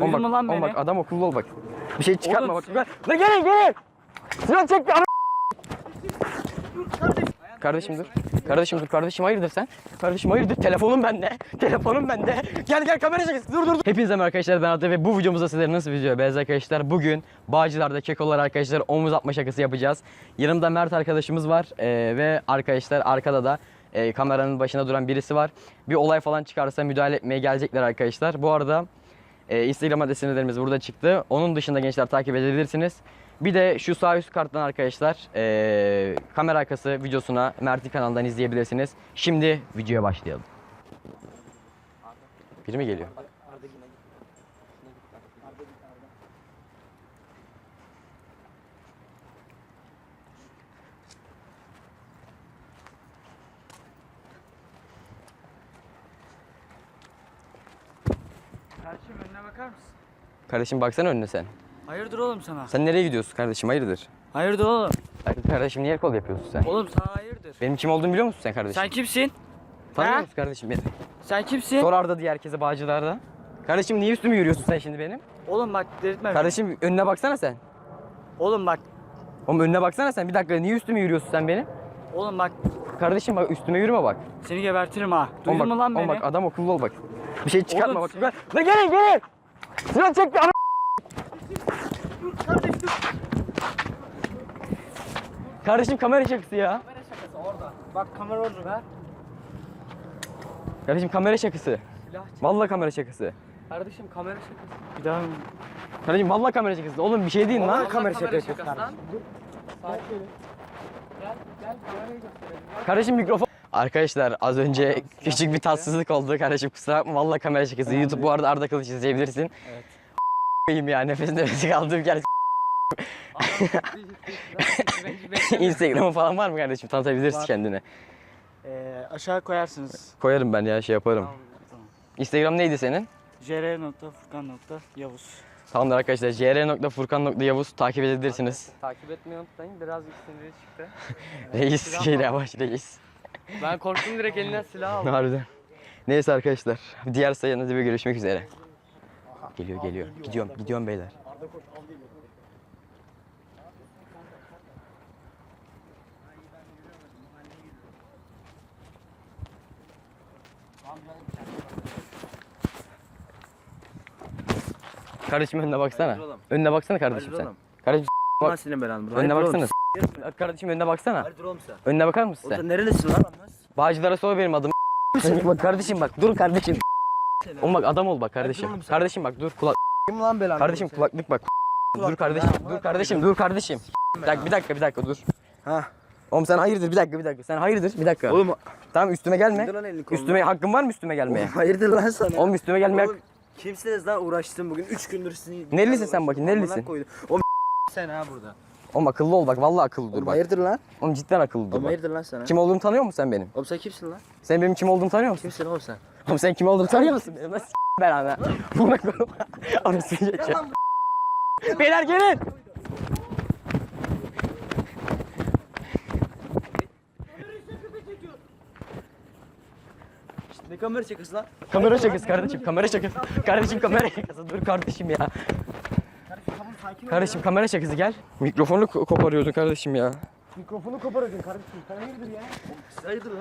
Duydun Oğlum mu bak, lan beni? bak adam akıllı ol bak. Bir şey çıkartma Oğlum, bak. Lan gelin gelin. Sinan çekti ana. Kardeşim dur. Kardeşim dur. Kardeşim hayırdır sen? Kardeşim hayırdır? Telefonum bende. Telefonum bende. Gel gel kamera çekilsin. Dur dur. dur. Hepinize merhaba arkadaşlar ben Ata ve bu videomuzda sizlere nasıl video beğeniyorsunuz arkadaşlar. Bugün Bağcılar'da kekolar arkadaşlar omuz atma şakası yapacağız. Yanımda Mert arkadaşımız var Ee, ve arkadaşlar arkada da e, kameranın başına duran birisi var. Bir olay falan çıkarsa müdahale etmeye gelecekler arkadaşlar. Bu arada e, Instagram adreslerimiz burada çıktı. Onun dışında gençler takip edebilirsiniz. Bir de şu sağ üst karttan arkadaşlar e, kamera arkası videosuna Mert'i kanalından izleyebilirsiniz. Şimdi videoya başlayalım. Biri mi geliyor? Kardeşim önüne bakar mısın? Kardeşim baksana önüne sen. Hayırdır oğlum sana? Sen nereye gidiyorsun kardeşim hayırdır? Hayırdır oğlum? Hayırdır kardeşim niye kol yapıyorsun sen? Oğlum sana hayırdır? Benim kim olduğumu biliyor musun sen kardeşim? Sen kimsin? Tanıyor musun kardeşim beni? Sen kimsin? Sor Arda diye herkese Bağcılar'da. Kardeşim niye üstüme yürüyorsun sen şimdi benim? Oğlum bak delirtme beni. Kardeşim önüne baksana sen. Oğlum bak. Oğlum önüne baksana sen. Bir dakika niye üstüme yürüyorsun sen benim? Oğlum bak. Kardeşim bak üstüme yürüme bak. Seni gebertirim ha. Oğlum Duydun bak, mu lan oğlum beni? bak adam akıllı ol bak. Bir şey çıkartma Oğlum, bak. Lan gelin gelin. Sinan çekti ana. Kardeşim kamera şakası ya. Bak kamera orada ver. Kardeşim kamera şakası. Silah çek. Vallahi kamera şakası. Kardeşim kamera şakası. Bir daha Kardeşim vallahi kamera şakası. Oğlum bir şey değil lan. kamera şakası lan. Gel gel kamerayı gösterelim. Kardeşim mikrofon. Arkadaşlar az önce küçük bir tatsızlık oldu. Kardeşim kusura bakma vallahi kamera şakası. YouTube bu arada Arda Kılıç izleyebilirsin. Evet. Koyayım ya nefes nefese kaldığım yer. Instagram'ı falan var mı kardeşim? Tanıtabilirsin Var. kendini. Ee, aşağı koyarsınız. Koyarım ben ya şey yaparım. Tamam. tamam. Instagram neydi senin? jr.furkan.yavuz Tamamdır arkadaşlar. jr.furkan.yavuz takip edebilirsiniz. Takip etmeyi unutmayın. Birazcık siniri çıktı. Reis silah şeyle var. yavaş reis. Ben korktum direkt elinden silah aldım. Harbiden. Neyse arkadaşlar. Diğer sayınızda bir görüşmek üzere. Geliyor geliyor. Gidiyorum gidiyorum beyler. Kardeşim önüne baksana. Önüne baksana kardeşim sen. Kardeşim Bak. senin belanı bro. önüne baksana. Kardeşim önüne baksana. Hayırdır oğlum sen? Önüne bakar mısın Oğlum sen? sen nerelisin lan anlas? Bağcılar'a sor benim adım. bak kardeşim bak dur kardeşim. Oğlum bak adam ol bak kardeşim. oğlum. Kardeşim bak dur kulak. Kim lan belanı? Kardeşim kulaklık bak. Dur kardeşim. Dur kardeşim. Dur kardeşim. Bir dakika bir dakika bir dakika dur. Ha. Oğlum sen hayırdır bir dakika bir dakika. Sen hayırdır bir dakika. Oğlum Tamam üstüme gelme. Üstüme hakkın var mı üstüme gelmeye? Oğlum hayırdır lan sana? Oğlum üstüme gelmeye Oğlum, kimsiniz lan uğraştım bugün 3 gündür sizin. Nerelisin sen bakayım, nerelisin? Oğlum sen ha burada. Oğlum akıllı ol bak vallahi akıllı dur Oğlum bak. hayırdır lan? Oğlum cidden akıllı dur Oğlum bak. hayırdır lan sana? Kim olduğumu tanıyor musun sen benim? Oğlum sen kimsin lan? Sen benim kim olduğumu tanıyor musun? Kimsin oğlum sen? Oğlum sen kim olduğumu tanıyor musun? Benim nasıl ana. Buna koyma. Anasını geçeceğim. Beyler gelin. Ne kamera çekası lan? Kamera şakası kardeşim, kamera şakası. Kardeşim kamera şakası. Dur kardeşim ya. Kardeşim kamera şakası gel. Mikrofonu ko- koparıyordun kardeşim ya. Mikrofonu koparıyordun kardeşim. Sen hayırdır ya? Hayırdır lan?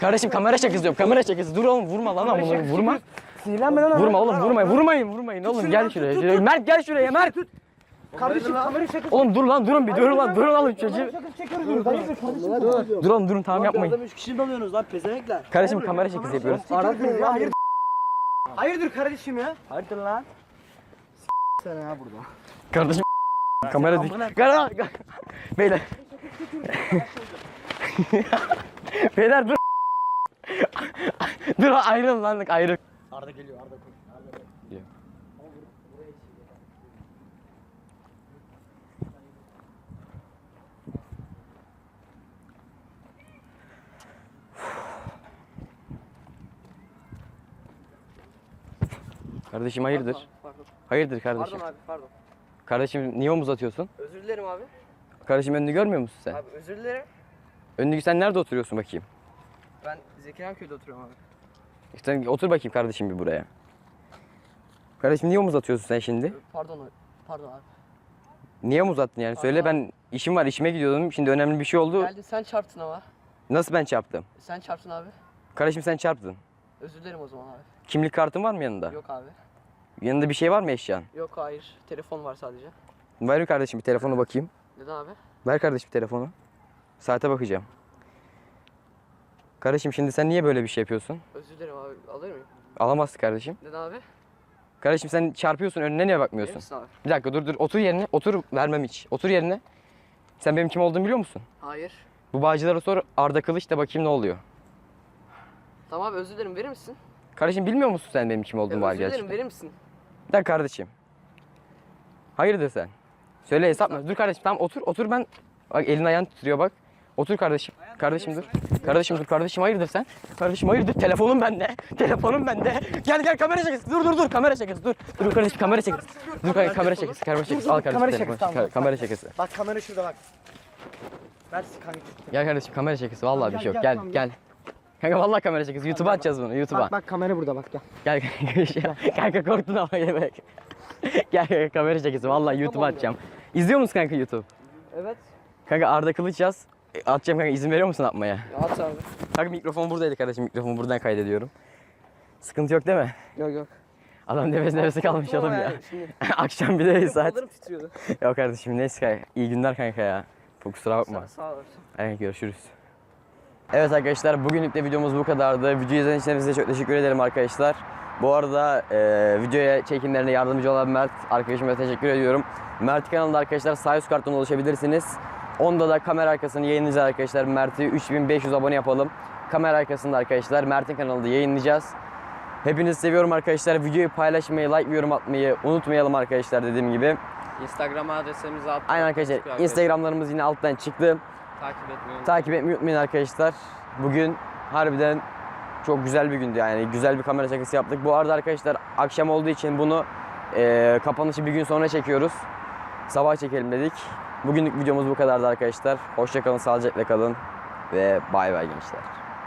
Kardeşim kamera şakası diyorum. Kamera şakası. Dur oğlum vurma lan ama vurma. Sinirlenme lan. Vurma oğlum vurmayın. Vurmayın vurmayın oğlum gel şuraya. Mert gel şuraya Mert. Kardeşim kamera çekası. Oğlum dur lan durun bir durun lan durun oğlum çocuğu. çekiyoruz diyoruz. Hayırdır kardeşim? Oğlum durun tamam yapmayın. 3 kişi dalıyorsunuz lan pezevenkler. Kardeşim kamera şakası yapıyoruz. Aratmayın ya hayırdır. Hayırdır kardeşim ya? Hayırdır lan? Sen ha burada. Kardeşim kamera dik. Kamera. Beyler. Beyler dur. dur ayrıl lan ayrıl. Arda geliyor Arda koş. Geliyor. Kardeşim hayırdır? Pardon. Hayırdır kardeşim? Pardon abi pardon. Kardeşim niye omuz atıyorsun? Özür dilerim abi. Kardeşim önünü görmüyor musun sen? Abi özür dilerim. Önünü sen nerede oturuyorsun bakayım? Ben Zekeriya köyde oturuyorum abi. İşte otur bakayım kardeşim bir buraya. Kardeşim niye omuz atıyorsun sen şimdi? Pardon, pardon abi. Niye omuz attın yani? Söyle ben işim var işime gidiyordum. Şimdi önemli bir şey oldu. Geldin sen çarptın ama. Nasıl ben çarptım? Sen çarptın abi. Kardeşim sen çarptın. Özür dilerim o zaman abi. Kimlik kartın var mı yanında? Yok abi. Yanında bir şey var mı eşyan? Yok hayır. Telefon var sadece. Ver bir kardeşim bir telefonu bakayım. Neden abi? Ver kardeşim telefonu. Saate bakacağım. Kardeşim şimdi sen niye böyle bir şey yapıyorsun? Özür dilerim abi. Alır mıyım? Alamazsın kardeşim. Neden abi? Kardeşim sen çarpıyorsun önüne niye Verir bakmıyorsun? misin abi? Bir dakika dur dur otur yerine otur vermem hiç. Otur yerine. Sen benim kim olduğumu biliyor musun? Hayır. Bu bağcılara sor Arda Kılıç da bakayım ne oluyor. Tamam abi özür dilerim. Verir misin? Kardeşim bilmiyor musun sen benim kim Ya, olduğumu var özür dilerim. Verir misin? Dakika kardeşim. Hayırdır sen? Söyle hesap mı? Dur kardeşim tamam otur otur ben. Bak elin ayağın titriyor bak. Otur kardeşim. Kardeşim dur. Kardeşim dur kardeşim hayırdır sen? Kardeşim hayırdır telefonum bende. Telefonum bende. Gel gel kamera çekesi. Dur dur dur kamera çekesi dur. Dur kardeşim kamera çekesi. Dur kardeşim kamera çekesi. Kamera çekesi. Al kardeşim kamera çekesi, tamam. Kamera çekesi. Bak kamera şurada bak. Ver kanka. Gel kardeşim kamera çekesi. Vallahi bir şey yok. gel, gel. Kanka vallahi kamera çekesi. YouTube'a atacağız bunu. YouTube'a. Bak bak kamera burada bak gel. Gel kanka. kanka korktun ama bak. Gel kanka kamera çekesi. Vallahi YouTube'a atacağım. İzliyor musun kanka YouTube? Evet. Kanka Arda Kılıç yaz. E, Atacağım kanka izin veriyor musun atmaya? Ya at abi. Kanka mikrofon buradaydı kardeşim. Mikrofonu buradan kaydediyorum. Sıkıntı yok değil mi? Yok yok. Adam nefes nefese kalmış oğlum ya. Şimdi Akşam bir de saat. kollarım titriyordu. Yok kardeşim neyse kanka. İyi günler kanka ya. Kusura bakma. Sağ, sağ olasın. Evet görüşürüz. Evet arkadaşlar bugünlük de videomuz bu kadardı. Videoyu izlediğiniz için size çok teşekkür ederim arkadaşlar. Bu arada e, videoya çekimlerine yardımcı olan Mert arkadaşıma teşekkür ediyorum. Mert kanalında arkadaşlar sağ üst karttan ulaşabilirsiniz. Onda da kamera arkasını yayınlayacağız arkadaşlar. Mert'i 3500 abone yapalım. Kamera arkasında arkadaşlar Mert'in kanalında yayınlayacağız. Hepinizi seviyorum arkadaşlar. Videoyu paylaşmayı, like ve yorum atmayı unutmayalım arkadaşlar dediğim gibi. Instagram adresimizi at. Aynen arkadaşlar. Instagramlarımız yine alttan çıktı. Takip etmeyi. Takip etmeyi unutmayın arkadaşlar. Bugün harbiden çok güzel bir gündü yani. Güzel bir kamera şakası yaptık. Bu arada arkadaşlar akşam olduğu için bunu eee kapanışı bir gün sonra çekiyoruz. Sabah çekelim dedik. Bugünlük videomuz bu kadardı arkadaşlar. Hoşçakalın, sağlıcakla kalın ve bay bay gençler.